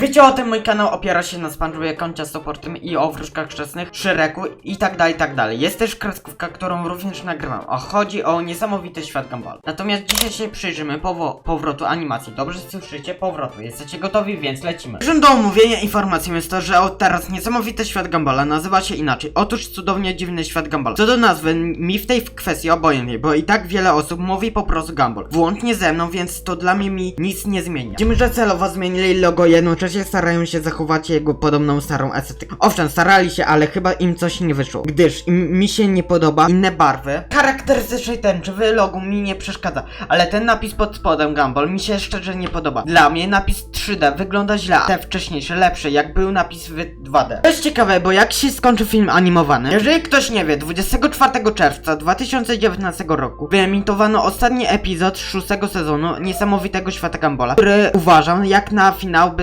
Wiecie o tym, mój kanał opiera się na SpongeBobie, Koncia Stoportym i o wróżkach chrzestnych, Shreku i tak dalej, i tak dalej. Jest też kreskówka, którą również nagrywam, a chodzi o niesamowity świat Gumball. Natomiast dzisiaj się przyjrzymy powo- powrotu animacji. Dobrze słyszycie? Powrotu. Jesteście gotowi? Więc lecimy. Pierwszym do omówienia informacją jest to, że od teraz niesamowity świat Gumballa nazywa się inaczej. Otóż cudownie dziwny świat Gumballa. Co do nazwy, mi w tej kwestii obojętnie, bo i tak wiele osób mówi po prostu Gumball. Włącznie ze mną, więc to dla mnie mi nic nie zmienia. Widzimy, że celowo zmienili logo, jednocześnie starają się zachować jego podobną starą estetykę. Owszem, starali się, ale chyba im coś nie wyszło, gdyż im, mi się nie podoba inne barwy. Charakterystycznej tęczy w logo mi nie przeszkadza, ale ten napis pod spodem Gumball mi się szczerze nie podoba. Dla mnie napis 3D wygląda źle, a te wcześniejsze lepsze, jak był napis w 2D. To jest ciekawe, bo jak się skończy film animowany? Jeżeli ktoś nie wie, 24 czerwca 2019 roku wyemitowano ostatni epizod szóstego sezonu Niesamowitego Świata Gumballa, który uważam jak na finał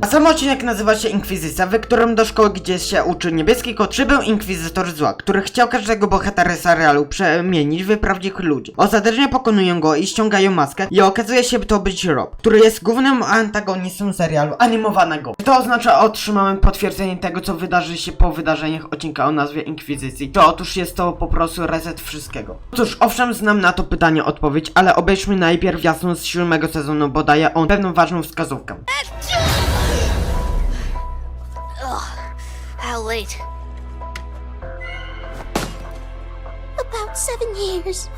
A sam odcinek nazywa się Inkwizycja, w którym do szkoły, gdzie się uczy niebieski kot, przybył inkwizytor zła, który chciał każdego bohatera serialu przemienić w prawdziwych ludzi. Ostatecznie pokonują go i ściągają maskę i okazuje się to być Rob, który jest głównym antagonistą serialu animowanego. To oznacza otrzymałem potwierdzenie tego, co wydarzy się po wydarzeniach odcinka o nazwie Inkwizycji. To otóż jest to po prostu reset wszystkiego. Cóż, owszem, znam na to pytanie odpowiedź, ale obejrzmy najpierw jasną z siódmego sezonu, bo daje on pewną ważną wskazówkę. Late? About seven years.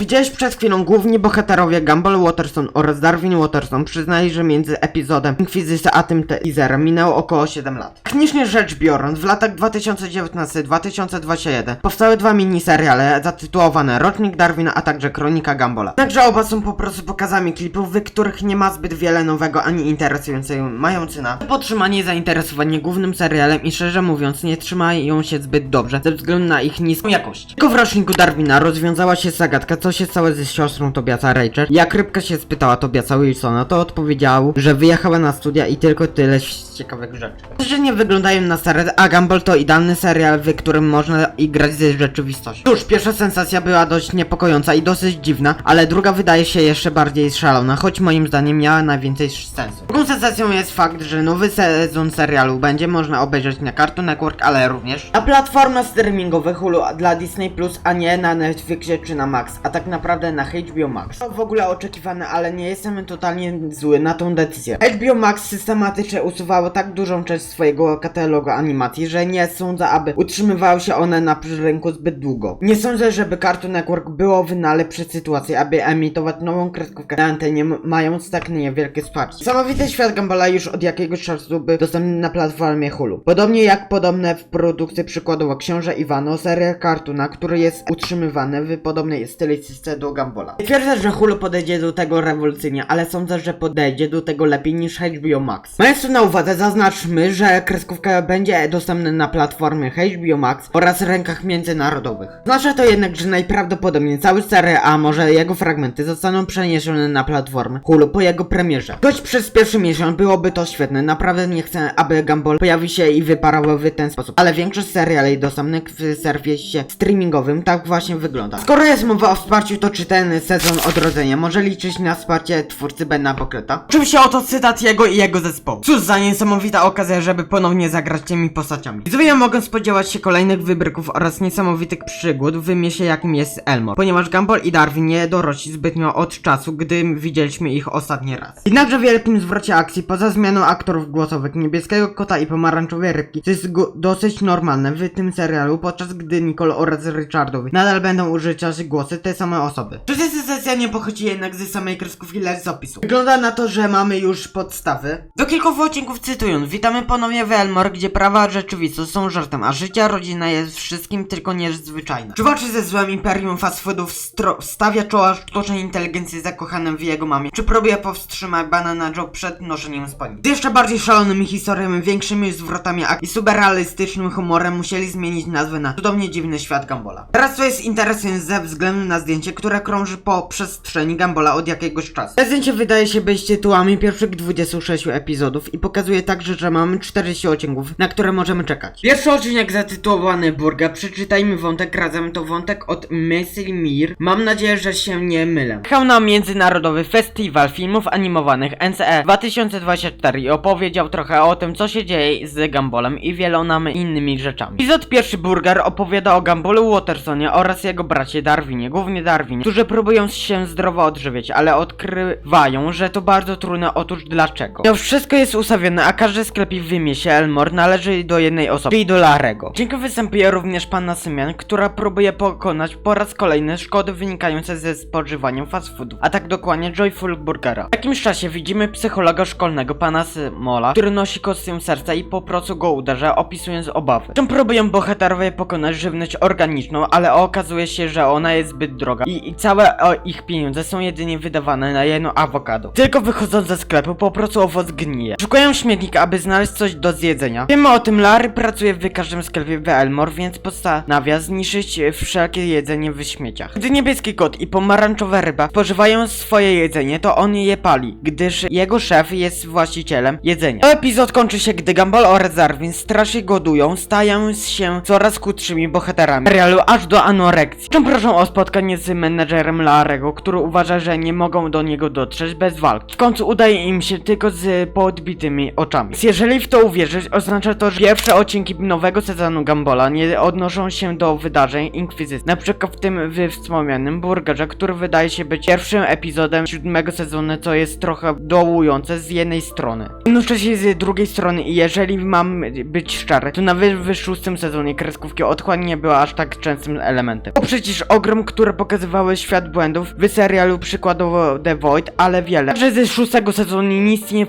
Widziałeś przed chwilą główni bohaterowie Gumball Watterson oraz Darwin Watterson przyznali, że między epizodem Inkwizycja a tym teaserem minęło około 7 lat. Technicznie rzecz biorąc, w latach 2019-2021 powstały dwa miniseriale zatytułowane Rocznik Darwina, a także Kronika Gumballa. Także oba są po prostu pokazami klipów, w których nie ma zbyt wiele nowego ani interesującego, mający na podtrzymanie zainteresowanie głównym serialem i szczerze mówiąc nie trzymają się zbyt dobrze ze względu na ich niską jakość. Tylko w Roczniku Darwina rozwiązała się zagadka, co się stało ze siostrą Tobiasa Rachel. Jak rybka się spytała Tobiasa Wilsona, to odpowiedział, że wyjechała na studia i tylko tyle ciekawych rzeczy. Że nie wyglądają na stare, a Gumball to idealny serial, w którym można igrać z rzeczywistością. Cóż, pierwsza sensacja była dość niepokojąca i dosyć dziwna, ale druga wydaje się jeszcze bardziej szalona, choć moim zdaniem miała najwięcej sensu. Drugą sensacją jest fakt, że nowy sezon serialu będzie można obejrzeć na Cartoon Network, ale również na platformach streamingowych Hulu dla Disney+, Plus, a nie na Netflixie czy na Max, a tak naprawdę na HBO Max. To w ogóle oczekiwane, ale nie jestem totalnie zły na tą decyzję. HBO Max systematycznie usuwało tak dużą część swojego katalogu animacji, że nie sądzę, aby utrzymywały się one na rynku zbyt długo. Nie sądzę, żeby Cartoon Network byłoby na lepszej sytuacji, aby emitować nową kreskówkę na antenie, mając tak niewielkie wsparcie. Samowity świat Gumballa już od jakiegoś czasu był dostępny na platformie Hulu. Podobnie jak podobne w produkcji przykładowo Książę Iwano, serial Cartoona, który jest utrzymywany w podobnej stylistyce do Gumballa. Nie twierdzę, że Hulu podejdzie do tego rewolucyjnie, ale sądzę, że podejdzie do tego lepiej niż HBO Max. Mając to na uwadze, zaznaczmy, że kreskówka będzie dostępna na platformie HBO Max oraz rękach międzynarodowych. Oznacza to jednak, że najprawdopodobniej cały serial, a może jego fragmenty zostaną przeniesione na platformę Hulu po jego premierze. Choć przez pierwszy miesiąc byłoby to świetne, naprawdę nie chcę, aby Gumball pojawił się i wyparował w ten sposób. Ale większość seriali dostępnych w serwisie streamingowym tak właśnie wygląda. Skoro jest mowa o wsparciu, to czy ten sezon odrodzenia może liczyć na wsparcie twórcy Bena Pokreta? Oczywiście oto cytat jego i jego zespołu. Cóż za niesamowita okazja, żeby ponownie zagrać tymi postaciami. Widzowie mogą spodziewać się kolejnych wybryków oraz niesamowitych przygód w wymiesie jakim jest Elmore, ponieważ Gumball i Darwin nie dorośli zbytnio od czasu, gdy widzieliśmy ich ostatni raz. Jednakże w wielkim zwrocie akcji, poza zmianą aktorów głosowych niebieskiego kota i pomarańczowej rybki, co jest dosyć normalne w tym serialu, podczas gdy Nicole oraz Richardowi nadal będą używać głosy te same osoby. Trzecia sesja nie pochodzi jednak ze samej kreskówki, lecz z opisu. Wygląda na to, że mamy już podstawy. Do kilku odcinków cytując, witamy ponownie w Elmore, gdzie prawa rzeczywistość są żartem, a życia rodzina jest wszystkim tylko niezwyczajna. Czuwaczy ze złem imperium fast foodów stawia czoła sztucznej inteligencji zakochanym w jego mamie, czy próbuje powstrzymać Banana Joe przed noszeniem spodni. Z jeszcze bardziej szalonymi historiami, większymi zwrotami i superrealistycznym humorem musieli zmienić nazwę na cudownie dziwny świat Gumballa. Teraz to jest interesujące ze względu na zdjęcie, które krąży po przestrzeni Gumballa od jakiegoś czasu. To zdjęcie wydaje się być tytułami pierwszych 26 epizodów i pokazuje pokazuje także, że mamy 40 odcinków, na które możemy czekać. Pierwszy odcinek zatytułowany Burger, przeczytajmy wątek razem, to wątek od Messi Mir. Mam nadzieję, że się nie mylę. Jechał na Międzynarodowy Festiwal Filmów Animowanych NCE 2024 i opowiedział trochę o tym, co się dzieje z Gumbolem i wieloma innymi rzeczami. Epizod pierwszy Burger opowiada o Gumbolu Watersonie oraz jego bracie Darwinie, głównie Darwinie, którzy próbują się zdrowo odżywiać, ale odkrywają, że to bardzo trudne, otóż dlaczego? To wszystko jest ustawione, a każdy sklepik w mieście Elmore należy do jednej osoby, czyli do Larego. Dzięki występuje również panna Symian, która próbuje pokonać po raz kolejny szkody wynikające ze spożywaniem fast foodów, a tak dokładnie Joyful Burgera. W jakimś czasie widzimy psychologa szkolnego, pana Symola, który nosi kostium serca i po prostu go uderza, opisując obawy. Czym próbują bohaterowie pokonać żywność organiczną, ale okazuje się, że ona jest zbyt droga i, i całe ich pieniądze są jedynie wydawane na jedno awokado. Tylko wychodząc ze sklepu, po prostu owoc gnije. Szukają aby znaleźć coś do zjedzenia. Wiemy o tym, Larry pracuje w każdym sklepie w Elmore, więc postanawia zniszczyć wszelkie jedzenie w śmieciach. Gdy niebieski kot i pomarańczowa ryba spożywają swoje jedzenie, to on je pali, gdyż jego szef jest właścicielem jedzenia. Epizod kończy się, gdy Gumball oraz Darwin strasznie godują, stają się coraz krótszymi bohaterami serialu aż do anorekcji. Czym proszą o spotkanie z menedżerem Larego, który uważa, że nie mogą do niego dotrzeć bez walki. W końcu udaje im się tylko z podbitymi oczami. Więc jeżeli w to uwierzyć, oznacza to, że pierwsze odcinki nowego sezonu Gumbola nie odnoszą się do wydarzeń Inkwizycji. Na przykład w tym w wspomnianym Burgerze, który wydaje się być pierwszym epizodem siódmego sezonu, co jest trochę dołujące z jednej strony. Jednocześnie z drugiej strony, i jeżeli mam być szczery, to nawet w szóstym sezonie kreskówki otchłań nie była aż tak częstym elementem. To przecież ogrom, które pokazywały świat błędów w serialu przykładowo The Void, ale wiele. Także ze szóstego sezonu nic nie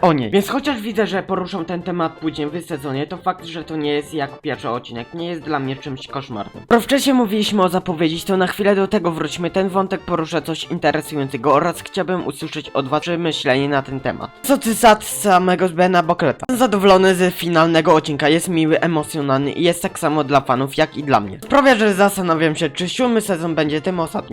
o niej. Więc chociaż widzę, że poruszą ten temat później w sezonie, to fakt, że to nie jest jak pierwszy odcinek, nie jest dla mnie czymś koszmarnym. Pro wcześniej mówiliśmy o zapowiedzieć, to na chwilę do tego wróćmy. Ten wątek porusza coś interesującego oraz chciałbym usłyszeć od was przemyślenie na ten temat. Co ty za samego Bena Bokleta? Zadowolony z finalnego odcinka, jest miły, emocjonalny i jest tak samo dla fanów jak i dla mnie. Sprawia, że zastanawiam się, czy siódmy sezon będzie tym ostatnim.